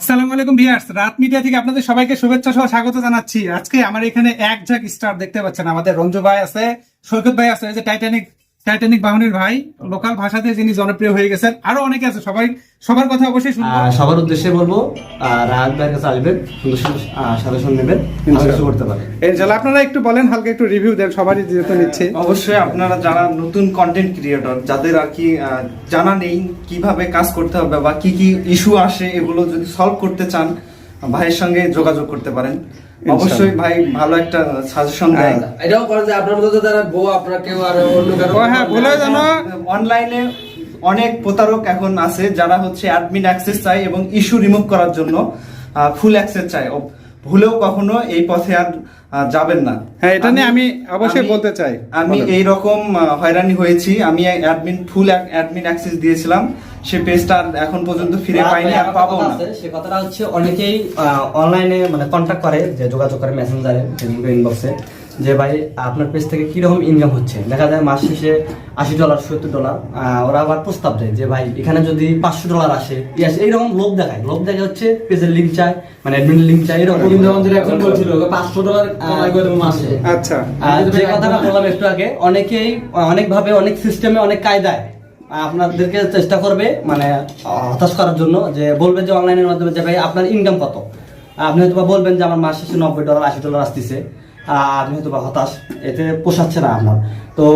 আসসালামু আলাইকুম ভিয়ার্স রাত মিডিয়া থেকে আপনাদের সবাইকে শুভেচ্ছা সহ স্বাগত জানাচ্ছি। আজকে আমার এখানে এক ঝাঁক স্টার দেখতে পাচ্ছেন। আমাদের রঞ্জু ভাই আছে, সৈকত ভাই আছে যে টাইটানিক টাইটানিক বাহনের ভাই লোকাল ভাষাতে যিনি জনপ্রিয় হয়ে গেছেন আরও অনেকে আছে সবাই সবার কথা অবশ্যই শুনব। সবার উদ্দেশ্যে বলব রাহাত ভাইয়ের কাছে আসবেন সুন্দর সুন্দর সাজেশন নেবেন ভালো কিছু করতে পারে ইনশাল্লাহ আপনারা একটু বলেন হালকা একটু রিভিউ দেন সবারই যেহেতু নিচ্ছে। অবশ্যই আপনারা যারা নতুন কন্টেন্ট ক্রিয়েটর যাদের আর কি আহ, জানা নেই কীভাবে কাজ করতে হবে বা কি কি ইস্যু আসে এগুলো যদি সলভ করতে চান ভাইয়ের সঙ্গে যোগাযোগ করতে পারেন। অবশ্যই ভাই ভালো একটা সাজেশন দেয় এটাও করেন যে আপনার মতো যারা বউ আপনার কেউ আর অন্য কারও হ্যাঁ বলে জানো। অনলাইনে অনেক প্রতারক এখন আছে যারা হচ্ছে অ্যাডমিন অ্যাক্সেস চায় এবং ইস্যু রিমুভ করার জন্য ফুল অ্যাক্সেস চায়। ও ভুলেও কখনো এই পথে আর যাবেন না। হ্যাঁ, এটা নিয়ে আমি অবশ্যই বলতে চাই। আমি। এই রকম হয়রানি হয়েছি। আমি অ্যাডমিন ফুল অ্যাডমিন অ্যাক্সেস দিয়েছিলাম। সে পেজটা এখন পর্যন্ত ফিরে পাইনি আর পাবো না। সে কথাটা হচ্ছে অনেকেই অনলাইনে মানে কন্ট্যাক্ট করে যে যোগাযোগ করে মেসেঞ্জারে ফেসবুকে ইনবক্সে যে ভাই আপনার পেজ থেকে কীরকম ইনকাম হচ্ছে? দেখা যায় মাস শেষে আশি ডলার সত্তর ডলার ওরা আবার প্রস্তাব দেয় যে ভাই এখানে যদি পাঁচশো ডলার আসে আসে এইরকম লোভ দেখায়। লোভ দেখা হচ্ছে পেজের লিঙ্ক চায় মানে অ্যাডমিন লিঙ্ক চায় এরকম। এখন বলছিল পাঁচশো ডলার মাসে। আচ্ছা। যে কথাটা বললাম একটু আগে অনেকেই অনেকভাবে অনেক সিস্টেমে অনেক কায়দায় আপনাদেরকে চেষ্টা করবে মানে হতাশ করার জন্য যে বলবে যে অনলাইনের মাধ্যমে যে, ভাই, আপনার ইনকাম কত? আপনি হয়তো বলবেন যে, আমার মাস শেষে নব্বই ডলার আশি ডলার আসতেছে। আপনি হয়তো বা হতাশ এতে পোষাচ্ছে না আপনার তো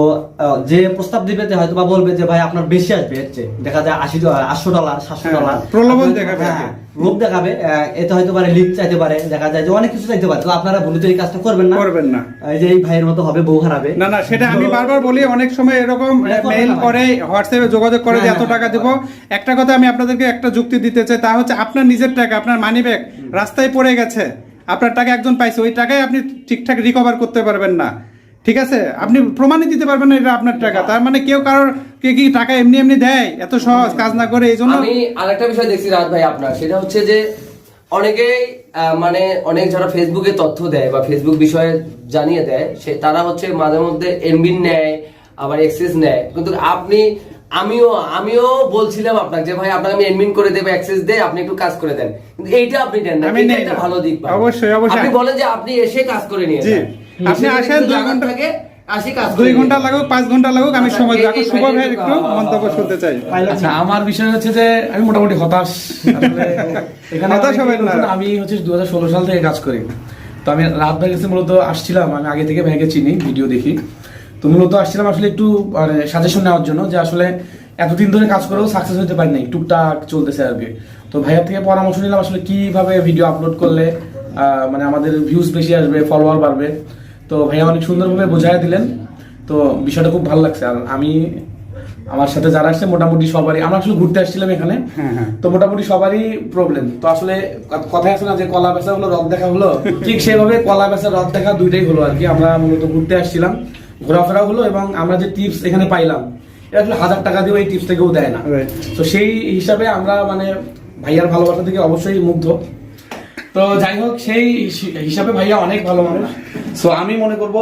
যে প্রস্তাব দিবে যে হয়তো বা বলবে যে ভাই আপনার বেশি আসবে এর চেয়ে। দেখা যায় আশি ডলার আটশো ডলার সাতশো হ্যাঁ, ডলার। প্রলোভন দেখাবে কি। হ্যাঁ, লোভ দেখাবে এতে হয়তো পারে লিক চাইতে পারে। দেখা যায় যে অনেক কিছু চাইতে পারে। তো আপনারা ভুলে তো এই কাজটা করবেন না। করবেন না। এই যে এই ভাইয়ের মতো হবে বউ হারাবে। না না সেটা আমি বারবার বলি অনেক সময় এরকম মেইল করে হোয়াটসঅ্যাপে যোগাযোগ করে যে হ্যাঁ, এত টাকা দেব। একটা কথা আমি আপনাদেরকে একটা যুক্তি দিতে চাই তা হচ্ছে আপনার নিজের টাকা আপনার মানি ব্যাগ রাস্তায় পড়ে গেছে। আপনার টাকা একজন পাইছে, ওই টাকায় আপনি ঠিকঠাক রিকভার করতে পারবেন না। ঠিক আছে? আপনি প্রমাণই দিতে পারবেন না এটা আপনার টাকা। তার মানে কেউ কারোর কে কি টাকা এমনি এমনি দেয়? এত সহজ কাজ না করে এই জন্য আমি আরেকটা বিষয় দেখছি রাত ভাই আপনার, সেটা হচ্ছে যে অনেকেই মানে অনেক যারা ফেসবুকে তথ্য দেয় বা ফেসবুক বিষয়ে জানিয়ে দেয়, সে তারা হচ্ছে মাঝে মধ্যে এমবিন নেয়, আবার এক্সেস নেয়। কিন্তু আপনি আমিও আমিও বলছিলাম আপনাকে যে ভাই আপনাকে আমি এডমিন করে দেবো অ্যাক্সেস দেয় আপনি একটু কাজ করে দেন। কিন্তু এইটা আপনি দেন না আমি এটা একটা ভালো দিক। অবশ্যই, অবশ্যই। আপনি বলেন যে আপনি এসে কাজ করে নিয়ে যান। আপনি আসেন, যদি দুই জায়গা ঘন্টা- দুই ঘণ্টা লাগুক পাঁচ ঘণ্টা লাগুক আমি আচ্ছা, সময় রাখো শুভ ভাইয়ের একটু মন্তব্য শুনতে চাই। আচ্ছা আমার বিষয় হচ্ছে যে আমি মোটামুটি হতাশ। আসলে এখানে হতাশ হবেন না। আমি হচ্ছে দু হাজার ষোলো সাল থেকে কাজ করি। তো আমি রাত ভাই কাছে মূলত আসছিলাম আমি আগে থেকে ভাইকে চিনি ভিডিও দেখি। তো মূলত আসছিলাম আসলে একটু মানে সাজেশন নেওয়ার জন্য যে আসলে এতদিন ধরে কাজ করেও সাকসেস হতে পারি নাই টুকটাক চলতেছে আর কি। তো ভাইয়ার থেকে পরামর্শ নিলাম আসলে কীভাবে ভিডিও আপলোড করলে মানে আমাদের ভিউজ বেশি আসবে ফলোয়ার বাড়বে। তো ভাইয়া অনেক সুন্দরভাবে বোঝাই দিলেন। তো বিষয়টা খুব ভালো লাগছে। আর আমি আমার সাথে যারা আসছে মোটামুটি সবারই আমরা আসলে ঘুরতে আসছিলাম এখানে। হ্যাঁ, হ্যাঁ। তো মোটামুটি সবারই প্রবলেম তো আসলে কথায় আছে না যে কলা বেচা হলো রথ দেখা হলো ঠিক সেভাবে কলা বেচা রথ দেখা দুইটাই হলো আর কি। আমরা মূলত ঘুরতে আসছিলাম। ঘোরাফেরা হলো এবং আমরা যে টিপস এখানে পাইলাম এটা আসলে হাজার টাকা দিয়েও এই টিপস থেকেও দেয় না। তো সেই হিসাবে আমরা মানে ভাইয়ার ভালোবাসা থেকে অবশ্যই মুগ্ধ। তো যাই হোক সেই হিসাবে ভাইয়া অনেক ভালো মানুষ। সো আমি মনে করব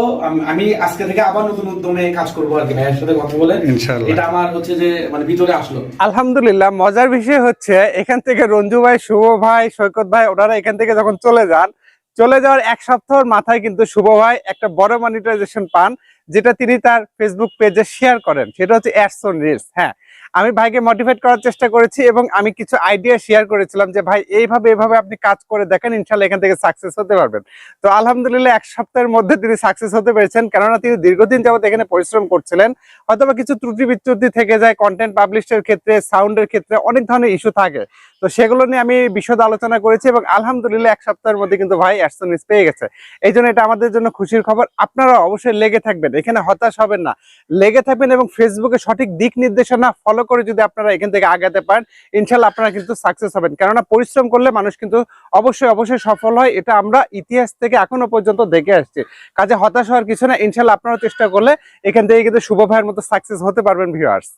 আমি আজকে থেকে আবার নতুন উদ্যমে কাজ করব আর কি ভাইয়ের সাথে কথা বলে। ইনশাআল্লাহ। এটা আমার হচ্ছে যে মানে ভিতরে আসলো। আলহামদুলিল্লাহ মজার বিষয় হচ্ছে এখান থেকে রঞ্জু ভাই শুভ ভাই সৈকত ভাই ওনারা এখান থেকে যখন চলে যান চলে যাওয়ার এক সপ্তাহের মাথায় কিন্তু শুভ ভাই একটা বড় মনিটাইজেশন পান, যেটা তিনি তার ফেসবুক পেজে শেয়ার করেন। সেটা হচ্ছে অ্যাডসন রিলস হ্যাঁ আমি ভাইকে মোটিভেট করার চেষ্টা করেছি এবং আমি কিছু আইডিয়া শেয়ার করেছিলাম যে, ভাই, এইভাবে এইভাবে আপনি কাজ করে দেখেন ইনশাল্লাহ এখান থেকে সাকসেস হতে পারবেন। তো আলহামদুলিল্লাহ এক সপ্তাহের মধ্যে তিনি সাকসেস হতে পেরেছেন। কেননা তিনি দীর্ঘদিন যাবত এখানে পরিশ্রম করছিলেন। হয়তোবা কিছু ত্রুটি বিচ্যুতি থেকে যায় কন্টেন্ট পাবলিশের ক্ষেত্রে সাউন্ডের ক্ষেত্রে অনেক ধরনের ইস্যু থাকে। তো সেগুলো নিয়ে আমি বিশদ আলোচনা করেছি এবং আলহামদুলিল্লাহ এক সপ্তাহের মধ্যে কিন্তু ভাই অ্যাডসনিস পেয়ে গেছে। এই জন্য এটা আমাদের জন্য খুশির খবর। আপনারা অবশ্যই লেগে থাকবেন। এখানে হতাশ হবেন না। লেগে থাকবেন এবং ফেসবুকে সঠিক দিক নির্দেশনা ফলো করে যদি আপনারা এখান থেকে আগাতে পারেন, ইনশাল্লাহ আপনারা কিন্তু সাকসেস হবেন। কেননা পরিশ্রম করলে মানুষ কিন্তু অবশ্যই অবশ্যই সফল হয়। এটা আমরা ইতিহাস থেকে এখনও পর্যন্ত দেখে আসছি। কাজে হতাশ হওয়ার কিছু না, ইনশাল্লাহ আপনারা চেষ্টা করলে এখান থেকে কিন্তু শুভ ভাইয়ের মতো সাকসেস হতে পারবেন ভিউয়ার্স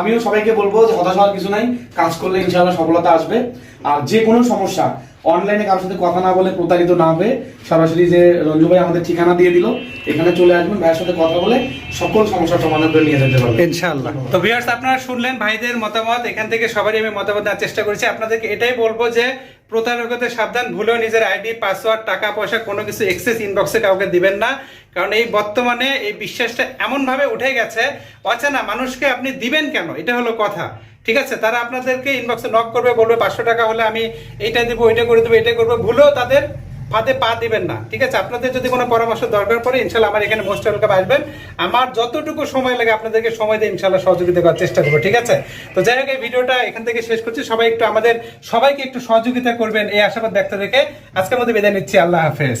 আমিও সবাইকে বলব হতাশ হওয়ার কিছু নাই, কাজ করলে ইনশাল্লাহ সফলতা আসবে। আর যে কোনো সমস্যা অনলাইনে কারোর সাথে কথা না বলে প্রতারিত না হয়ে সরাসরি যে রঞ্জু ভাই আমাদের ঠিকানা দিয়ে দিল এখানে চলে আসবেন ভাইয়ের সাথে কথা বলে সকল সমস্যার সমাধান করে নিয়ে যেতে পারবেন। ইনশাআল্লাহ। তো ভিউয়ার্স আপনারা শুনলেন ভাইদের মতামত এখান থেকে সবারই আমি মতামত দেওয়ার চেষ্টা করেছি। আপনাদেরকে এটাই বলব যে প্রতারকতে সাবধান ভুলেও নিজের আইডি পাসওয়ার্ড টাকা পয়সা কোনো কিছু এক্সেস ইনবক্সে কাউকে দিবেন না। কারণ এই বর্তমানে এই বিশ্বাসটা এমন ভাবে উঠে গেছে অচেনা মানুষকে আপনি দিবেন কেন? এটা হলো কথা। ঠিক আছে, তারা আপনাদেরকে ইনবক্সে নক করবে, বলবে পাঁচশো টাকা হলে আমি এইটা দেবো, ওইটা করে দেবো, এটা করব, ভুলেও তাদের ফাঁদে পা দিবেন না, ঠিক আছে? আপনাদের যদি কোনো পরামর্শ দরকার পড়ে, ইনশাল্লাহ আমার এখানে মোস্ট ওয়েলকাম আসবেন। আমার যতটুকু সময় লাগে, আপনাদেরকে সময় দিয়ে ইনশাল্লাহ সহযোগিতা করার চেষ্টা করব, ঠিক আছে? তো যাই হোক, এই ভিডিওটা এখান থেকে শেষ করছি। সবাই একটু আমাদের, সবাইকে একটু সহযোগিতা করবেন, এই আশাবাদ ব্যক্ত দেখে আজকের মধ্যে বিদায় নিচ্ছি। আল্লাহ হাফেজ।